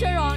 pressure on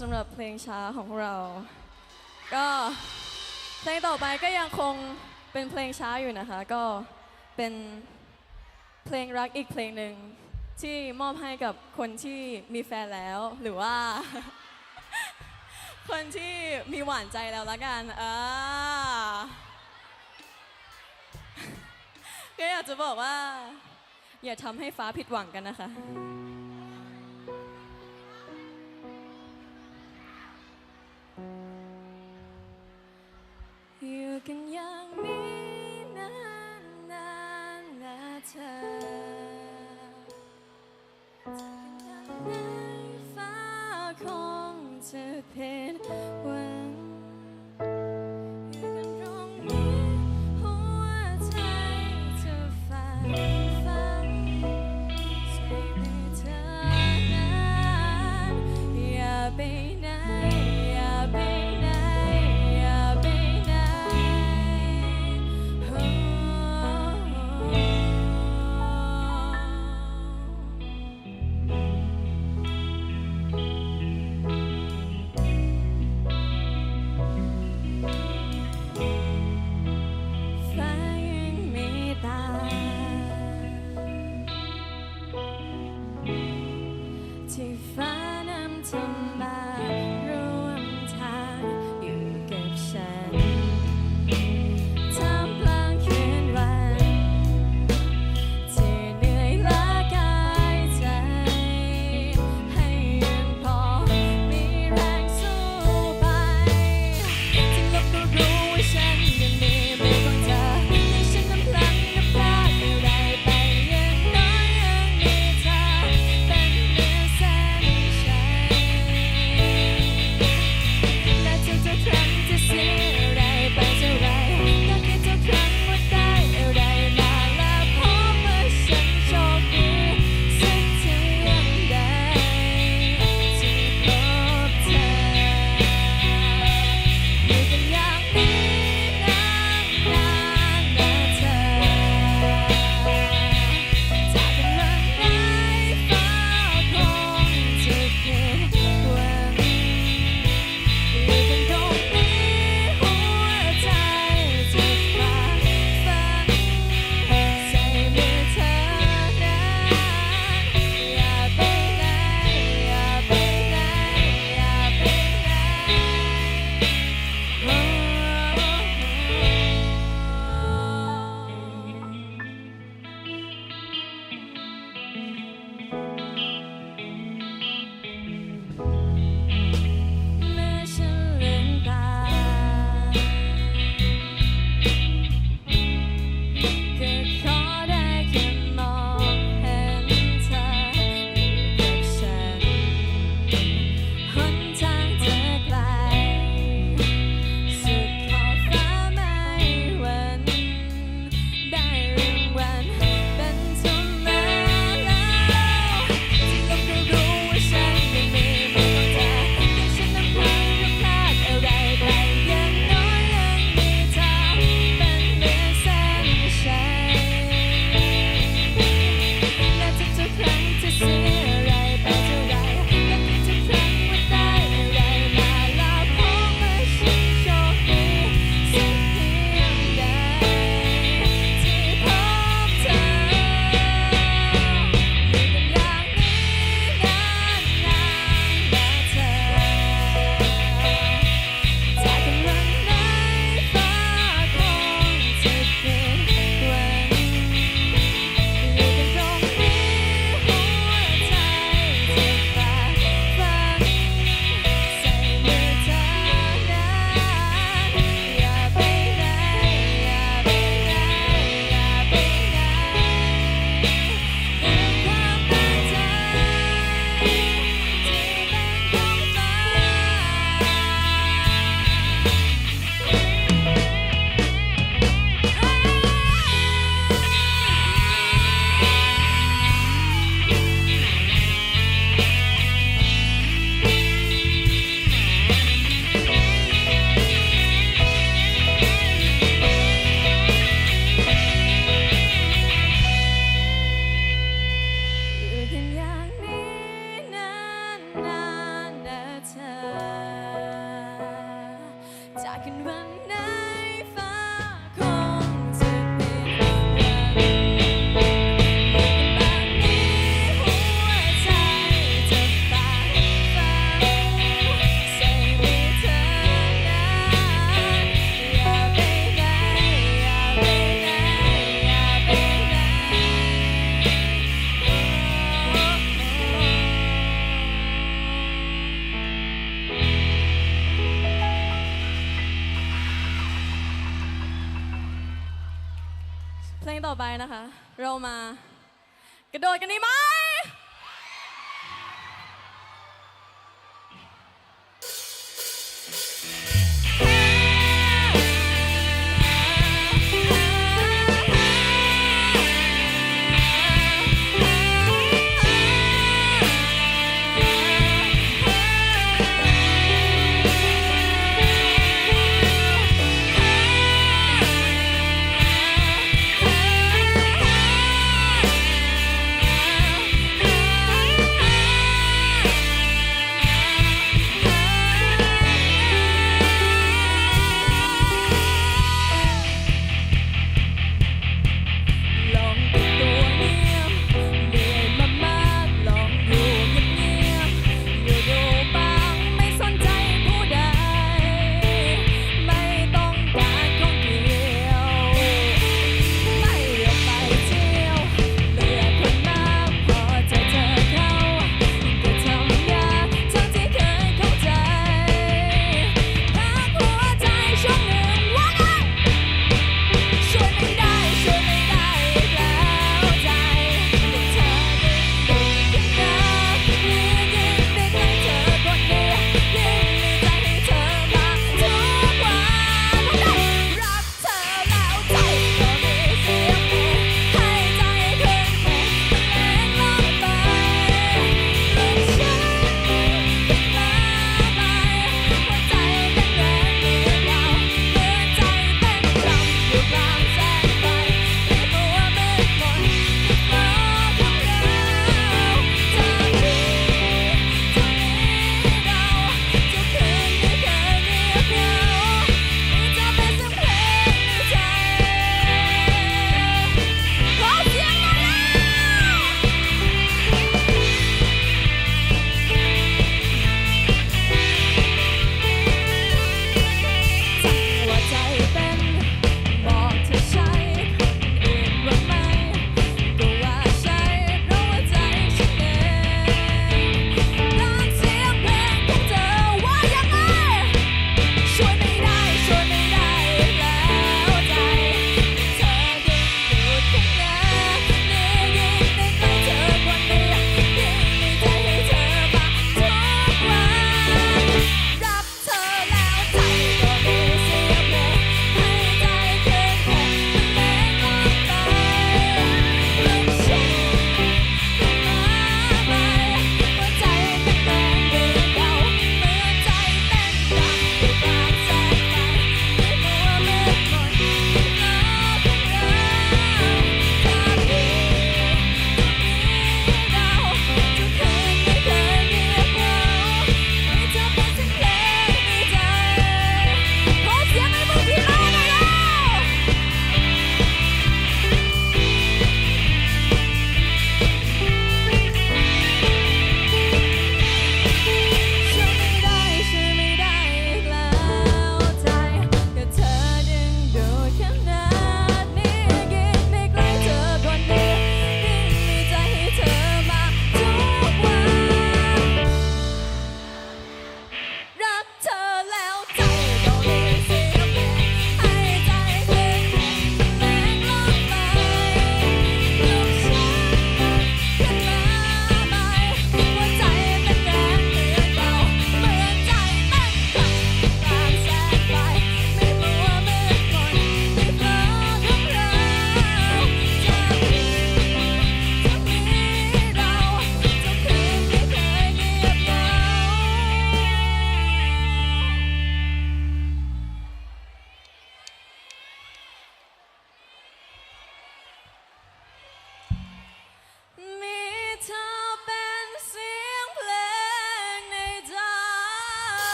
สำหรับเพลงช้าของพวกเรา ก็เพลงต่อไปก็ยังคงเป็นเพลงช้าอยู่นะคะ ก็เป็นเพลงรักอีกเพลงหนึ่งที่มอบให้กับคนที่มีแฟนแล้ว หรือว่า คนที่มีหวานใจแล้วละกันอ่าก็อยากจะบอกว่า อย่าทำให้ฟ้าผิดหวังกันนะคะ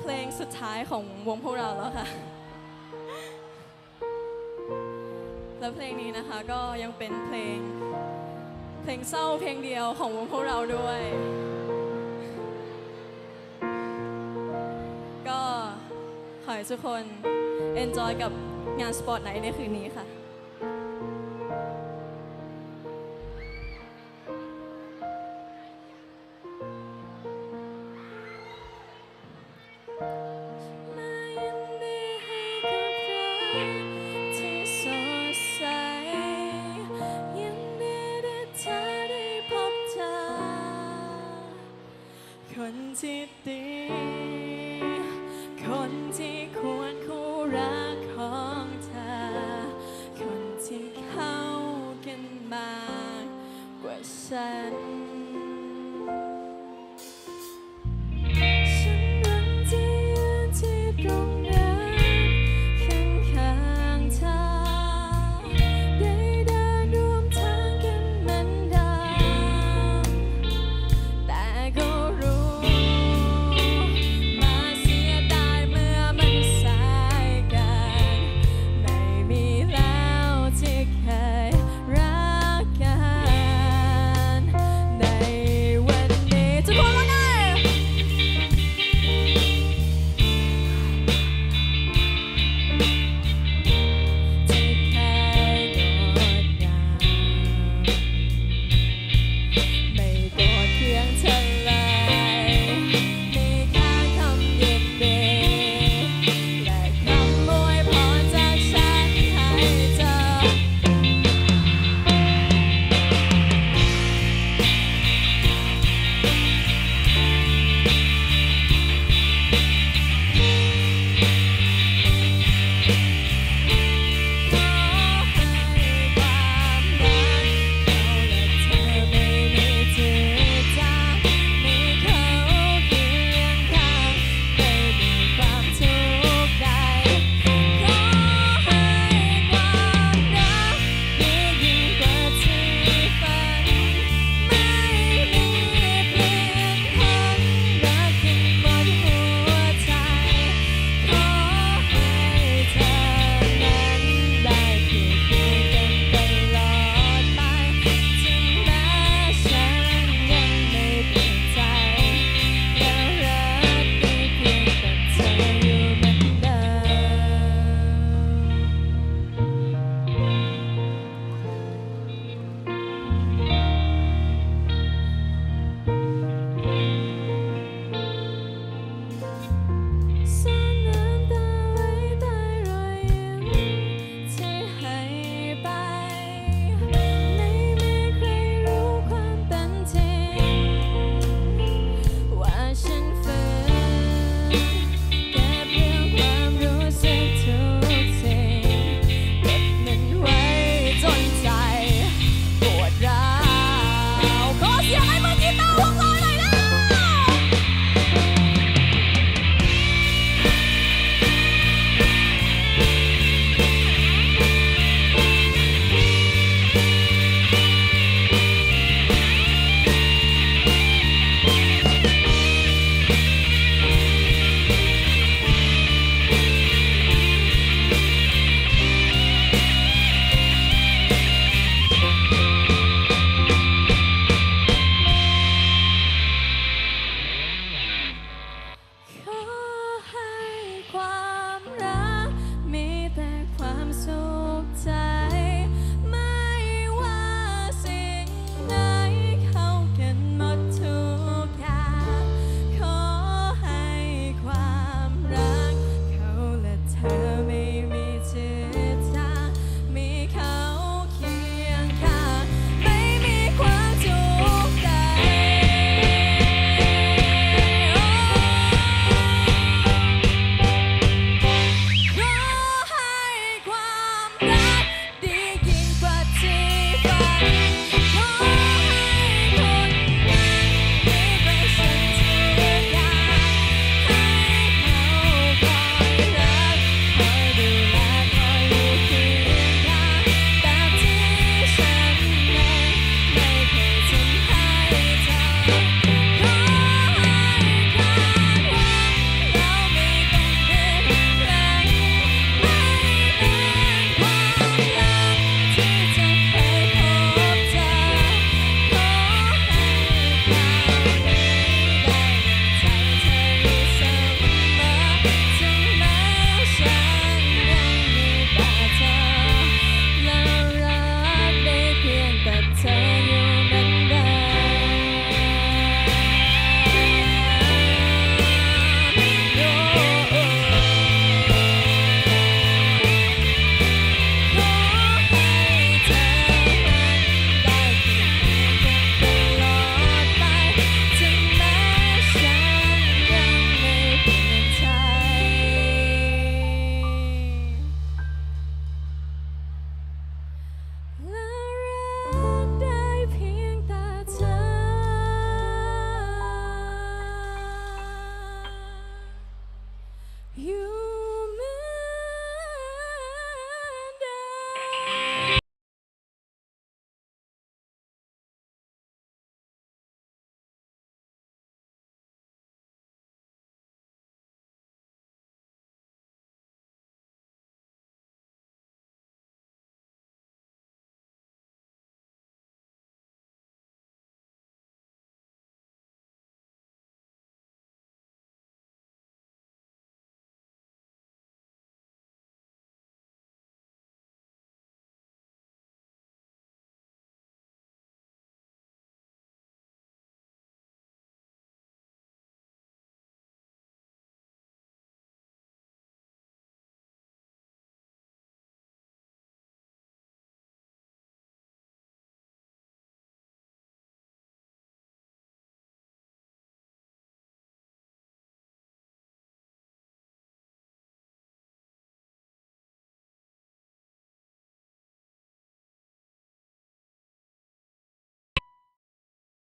เพลงสุดท้ายของวงพวกเราแล้วค่ะ แล้วเพลงนี้นะคะก็ยังเป็นเพลง เพลงเศร้าเพลงเดียวของวงพวกเราด้วย ก็ขอให้ทุกคน enjoy กับงานสปอร์ตไนท์ในคืนนี้ค่ะ ฉัน